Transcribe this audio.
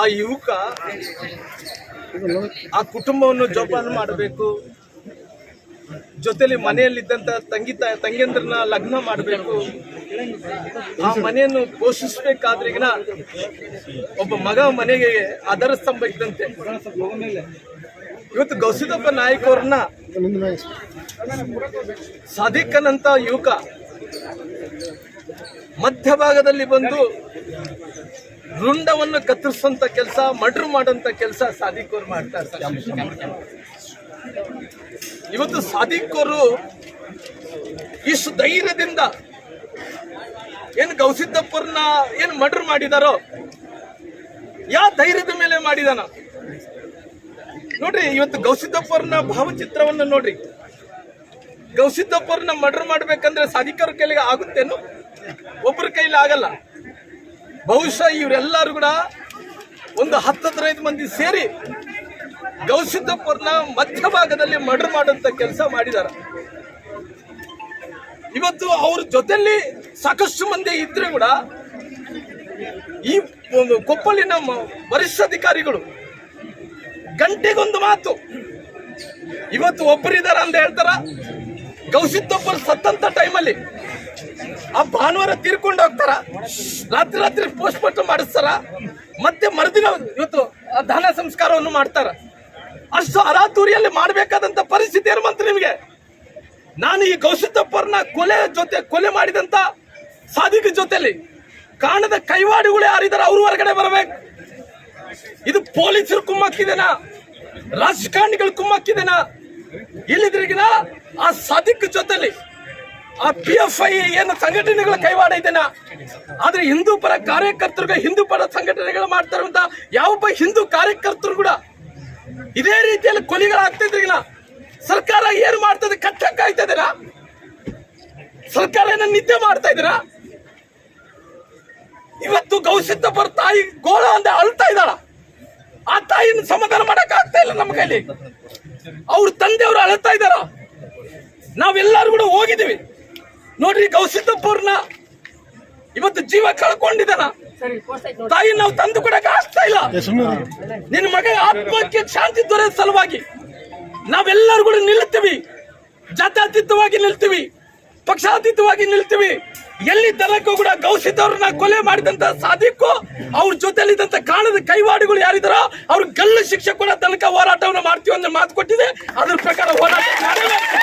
ಆ ಯುವಕ ಆ ಕುಟುಂಬವನ್ನು ಜೋಪಾನ ಮಾಡಬೇಕು. ಜೊತೆಲಿ ಮನೆಯಲ್ಲಿದ್ದಂತ ತಂಗಿ ತಂಗಿಯಂದ್ರನ್ನ ಲಗ್ನ ಮಾಡಬೇಕು. ಆ ಮನೆಯನ್ನು ಪೋಷಿಸಬೇಕಾದ್ರಿಗಿನ ಒಬ್ಬ ಮಗ ಮನೆಗೆ ಅದರ ಸ್ತಂಭ ಇದ್ದಂತೆ. ಇವತ್ತು ಗೌಸಿದಪ್ಪ ನಾಯಕ್ ಅವ್ರನ್ನ ಸಾಧಿಕನಂತ ಯುವಕ ಮಧ್ಯಭಾಗದಲ್ಲಿ ಬಂದು ರುಂಡವನ್ನು ಕತ್ತರಿಸುವಂತ ಕೆಲಸ ಮಡ್ರು ಮಾಡುವಂತ ಕೆಲಸ ಸಾದಿಕ್ ಮಾಡ್ತಾರೆ ಮಾಡ್ತಾ ಇರ್ತಾರೆ. ಇವತ್ತು ಸಾದಿಕೋರು ಇಷ್ಟು ಧೈರ್ಯದಿಂದ ಏನು ಗೌಸಿದ್ದಪ್ಪರ್ನ ಏನು ಮಡ್ರು ಮಾಡಿದಾರೋ ಯಾವ ಧೈರ್ಯದ ಮೇಲೆ ಮಾಡಿದಾನ? ನೋಡ್ರಿ, ಇವತ್ತು ಗೌಸಿದ್ದಪ್ಪರ್ನ ಭಾವಚಿತ್ರವನ್ನು ನೋಡ್ರಿ. ಗೌಸಿದ್ದಪ್ಪರ್ನ ಮಡ್ರು ಮಾಡ್ಬೇಕಂದ್ರೆ ಸಾಧಿಕರ ಕೈಲಿಗೆ ಆಗುತ್ತೇನು? ಒಬ್ಬರ ಕೈಲಿ ಆಗಲ್ಲ. ಬಹುಶಃ ಇವರೆಲ್ಲರೂ ಕೂಡ ಒಂದು ಹತ್ತು ಹದಿನೈದು ಮಂದಿ ಸೇರಿ ಗೌಸಿದ್ದಪ್ಪರ್ನ ಮಧ್ಯಭಾಗದಲ್ಲಿ ಮರ್ಡರ್ ಮಾಡುವಂತ ಕೆಲಸ ಮಾಡಿದ್ದಾರೆ ಇವತ್ತು ಅವ್ರ ಜೊತೆಯಲ್ಲಿ ಸಾಕಷ್ಟು ಮಂದಿ ಇದ್ರೆ ಕೂಡ ಈ ಒಂದು ಕೊಪ್ಪಲಿನ ಮ- ವರಿಷ್ಠಾಧಿಕಾರಿಗಳು ಗಂಟೆಗೊಂದು ಮಾತು. ಇವತ್ತು ಒಬ್ಬರಿದ್ದಾರೆ ಅಂತ ಹೇಳ್ತಾರ? ಗೌಸಿದ್ದೊಬ್ಬರು ಸತ್ತಂತ ಟೈಮಲ್ಲಿ ಆ ಭಾನುವಾರ ತೀರ್ಕೊಂಡು ಹೋಗ್ತಾರ. ರಾತ್ರಿ ರಾತ್ರಿ ಪೋಸ್ಟ್ ಮಾರ್ಟಮ್ ಮಾಡಿಸ್ತಾರ. ಮತ್ತೆ ಮರುದಿನ ಇವತ್ತು ಆ ದಾನ ಸಂಸ್ಕಾರವನ್ನು ಮಾಡ್ತಾರ. ಅಷ್ಟು ಅರಾತುರಿಯಲ್ಲಿ ಮಾಡಬೇಕಾದಂತ ಪರಿಸ್ಥಿತಿ ಏನು ಬಂತು ನಿಮಗೆ? ನಾನು ಈ ಗೌಸಿದ್ದಪ್ಪರ್ನ ಕೊಲೆ ಜೊತೆ, ಕೊಲೆ ಮಾಡಿದಂತ ಸಾಧಿಕ ಜೊತೆಯಲ್ಲಿ ಕಾಣದ ಕೈವಾಡಿಗಳು ಯಾರಿದ್ದಾರೆ ಅವ್ರ ಹೊರಗಡೆ ಬರಬೇಕು. ಇದು ಪೊಲೀಸರು ಕುಮ್ಮಕ್ಕಿದೆನಾ? ರಾಜಕಾರಣಿಗಳು ಕುಮ್ಮಕ್ಕಿದೆನಾ? ಇಲ್ಲಿದ್ರಿಗಿನ ಆ ಸಾದಿಕ್ ಜೊತೆಲಿ ಆ ಪಿ ಎಫ್ ಐ ಏನು ಸಂಘಟನೆಗಳ ಕೈವಾಡ ಇದೆನಾ ಆದ್ರೆ ಹಿಂದೂ ಪರ ಕಾರ್ಯಕರ್ತರಿಗೆ ಹಿಂದೂ ಪರ ಸಂಘಟನೆಗಳು ಮಾಡ್ತಾರಂತ ಯಾವೊಬ್ಬ ಹಿಂದೂ ಕಾರ್ಯಕರ್ತರು ಕೂಡ ಇದೇ ರೀತಿಯಲ್ಲಿ ಕೊಲೆಗಳಾಗ್ತಿದ್ರಿಗಿನ ಸರ್ಕಾರ ಏನು ಮಾಡ್ತದೆ ಕಟ್ಟಕ್ ಆಯ್ತದೇನಾ ಸರ್ಕಾರ ಏನ ನಿದ್ದೆ ಮಾಡ್ತಾ ಇದ್ದೀರಾ? ಇವತ್ತು ಗೌಸಿದ್ದಪ್ಪರ ತಾಯಿ ಗೋಳ ಅಂತ ಅಳ್ತಾ ಇದ್ದಾಳ. ಆ ತಾಯಿನ ಸಮಾಧಾನ ಮಾಡಕ್ ಆಗ್ತಾ ಇಲ್ಲ ನಮ್ಮ ಕೈಲಿ. ಅವ್ರ ತಂದೆಯವರು ಅಳ್ತಾ ಇದ್ದಾರ? ನಾವೆಲ್ಲರೂ ಕೂಡ ಹೋಗಿದ್ದೀವಿ. ನೋಡ್ರಿ ಗೌಸಿದ್ದಪ್ಪವ್ರನ್ನ. ಇವತ್ತು ಜೀವ ಕಳ್ಕೊಂಡಿದ್ದಾನ. ತಾಯಿ ನಾವು ತಂದು ಕೊಡಕ್ ಆಗ್ತಾ ಇಲ್ಲ. ನಿನ್ನ ಮಗ ಆತ್ಮಕ್ಕೆ ಶಾಂತಿ ದೊರೆಯ ಸಲುವಾಗಿ ನಾವೆಲ್ಲರೂ ಕೂಡ ನಿಲ್ತೀವಿ ಜಾತ್ಯತೀತವಾಗಿ ನಿಲ್ತೀವಿ. ಪಕ್ಷಾತೀತವಾಗಿ ನಿಲ್ತೀವಿ. ಎಲ್ಲಿ ತನಕೂ ಕೂಡ ಗೌಸಿದ್ದವ್ರನ್ನ ಕೊಲೆ ಮಾಡಿದಂತ ಸಾಧಿಕ್ಕು ಅವ್ರ ಜೊತೆಲಿದ್ದಂತ ಕಾಣದ ಕೈವಾಡಿಗಳು ಯಾರಿದಾರೋ ಅವ್ರ ಗಲ್ಲು ಶಿಕ್ಷೆ ಕೂಡ ತನಕ ಹೋರಾಟವನ್ನು ಮಾಡ್ತೀವಿ ಅಂತ ಮಾತು ಕೊಟ್ಟಿದೆ. ಅದ್ರ ಪ್ರಕಾರ ಹೋರಾಟ ಮಾಡೇ ಮಾಡ್ತೀವಿ.